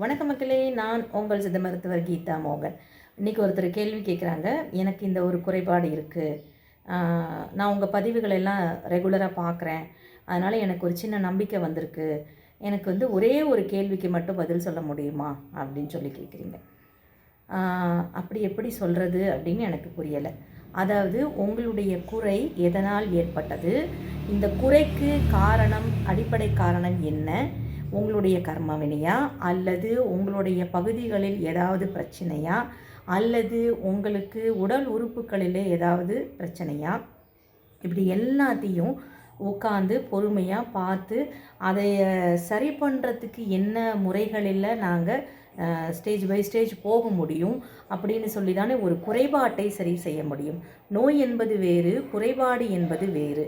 வணக்க மக்களே நான் உங்கள் சித்த மருத்துவர் கீதா மோகன். இன்றைக்கி ஒருத்தர் கேள்வி கேட்குறாங்க எனக்கு இந்த ஒரு குறைபாடு இருக்குது நான் உங்கள் பதிவுகள் எல்லாம் ரெகுலராக பார்க்குறேன் அதனால் எனக்கு ஒரு சின்ன நம்பிக்கை வந்திருக்கு. எனக்கு வந்து ஒரே ஒரு கேள்விக்கு மட்டும் பதில் சொல்ல முடியுமா? அப்படின்னு சொல்லி கேட்குறீங்க அப்படி எப்படி சொல்கிறது அப்படின்னு எனக்கு புரியலை. அதாவது உங்களுடைய குறை எதனால் ஏற்பட்டது? இந்த குறைக்கு காரணம் அடிப்படை காரணம் என்ன? உங்களுடைய கர்மவினையா அல்லது உங்களுடைய பகுதிகளில் ஏதாவது பிரச்சனையா அல்லது உங்களுக்கு உடல் உறுப்புகளில் ஏதாவது பிரச்சனையா? இப்படி எல்லாத்தையும் உட்காந்து பொறுமையாக பார்த்து அதை சரி பண்ணுறதுக்கு என்ன முறைகளில் நாங்கள் ஸ்டேஜ் பை ஸ்டேஜ் போக முடியும் அப்படின்னு சொல்லி தானே ஒரு குறைபாட்டை சரி செய்ய முடியும். நோய் என்பது வேறு குறைபாடு என்பது வேறு.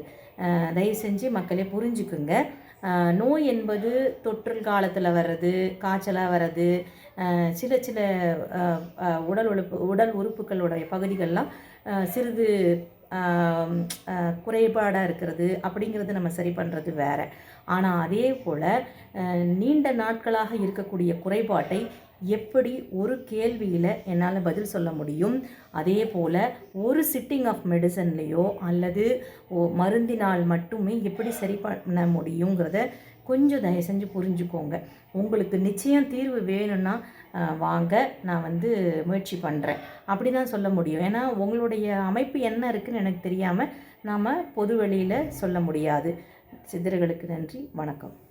தயவு செஞ்சு மக்களே புரிஞ்சுக்குங்க. நோய் என்பது தொற்றுள் காலத்தில் வர்றது காய்ச்சலாக வர்றது சில சில உடல் உழுப்பு உடல் உறுப்புகளுடைய பகுதிகள்லாம் சிறிது குறைபாடாக இருக்கிறது அப்படிங்கிறது நம்ம சரி பண்ணுறது வேறு. ஆனால் அதே போல் நீண்ட நாட்களாக இருக்கக்கூடிய குறைபாட்டை எப்படி ஒரு கேள்வியில் என்னால் பதில் சொல்ல முடியும்? அதே போல் ஒரு சிட்டிங் ஆஃப் மெடிசன்லேயோ அல்லது ஓ- மருந்தினால் மட்டுமே எப்படி சரி பண்ண முடியுங்கிறத கொஞ்சம் தயவு செஞ்சு புரிஞ்சுக்கோங்க. உங்களுக்கு நிச்சயம் தீர்வு வேணும்னா வாங்க. நான் வந்து முயற்சி பண்ணுறேன் அப்படி தான் சொல்ல முடியும். ஏன்னா உங்களுடைய அமைப்பு என்ன இருக்குன்னு எனக்கு தெரியாமல் நாம் பொது வெளியில் சொல்ல முடியாது. சித்தர்களுக்கு நன்றி. வணக்கம்.